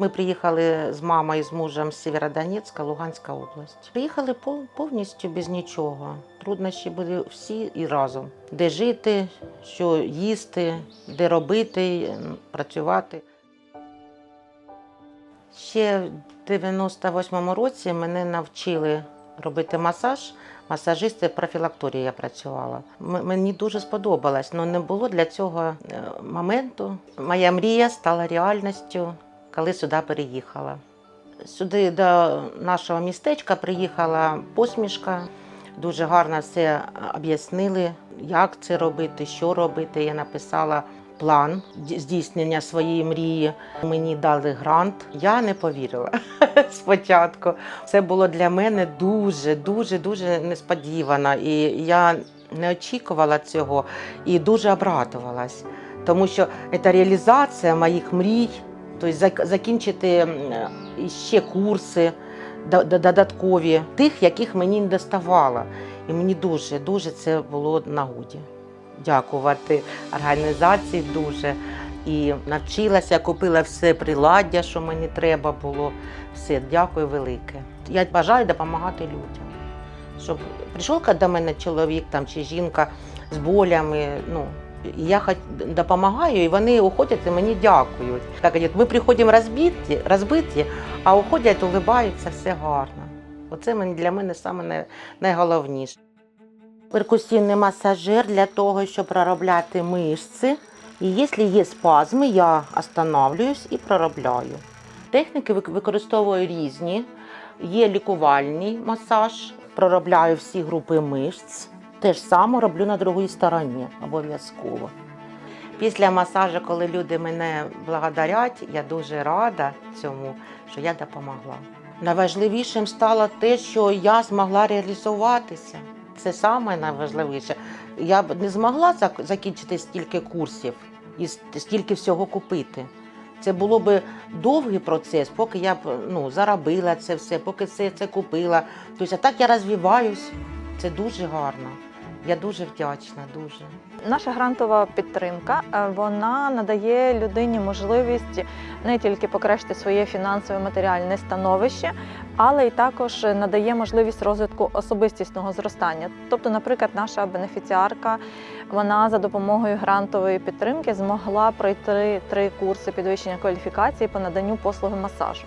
Ми приїхали з мамою з мужем з Сєвєродонецька, Луганська область. Приїхали повністю без нічого. Труднощі були всі і разом. Де жити, що їсти, де робити, працювати. Ще в 98-му році мене навчили робити масаж. Масажисти профілакторії я працювала. Мені дуже сподобалось, але не було для цього е, моменту. Моя мрія стала реальністю, коли сюди переїхала. Сюди до нашого містечка приїхала посмішка. Дуже гарно все об'яснили, як це робити, що робити. Я написала план здійснення своєї мрії. Мені дали грант. Я не повірила спочатку. Це було для мене дуже, дуже, дуже несподівано. І я не очікувала цього і дуже обрадувалась, тому що це реалізація моїх мрій, тобто закінчити ще курси до- до- додаткові, тих, яких мені не доставало. І мені дуже, дуже це було нагоді. Дякувати організації дуже. І навчилася, купила все приладдя, що мені треба було. Все, дякую велике. Я бажаю допомагати людям. Щоб прийшов до мене чоловік там, чи жінка з болями, ну, я допомагаю, і вони уходять і мені дякують. Так, ми приходимо розбиті, розбиті, а уходять, улибаються, все гарно. Оце для мене саме найголовніше. Перкусійний масажер для того, щоб проробляти мишці. І якщо є спазми, я останавливаюсь і проробляю. Техніки використовую різні. Є лікувальний масаж, проробляю всі групи мишць. Те ж саме роблю на другій стороні обов'язково. Після масажу, коли люди мене благодарять, я дуже рада цьому, що я допомогла. Найважливішим стало те, що я змогла реалізуватися. Це саме найважливіше. Я б не змогла закінчити стільки курсів і стільки всього купити. Це було б довгий процес, поки я б ну, заробила це все, поки все це купила. Тобто, а так я розвиваюсь. Це дуже гарно. Я дуже вдячна, дуже. Наша грантова підтримка е, вона надає людині можливість не тільки покращити своє фінансове матеріальне становище, але й також надає можливість розвитку особистісного зростання. Тобто, наприклад, наша бенефіціарка вона за допомогою грантової підтримки змогла пройти три курси підвищення кваліфікації по наданню послуги масажу.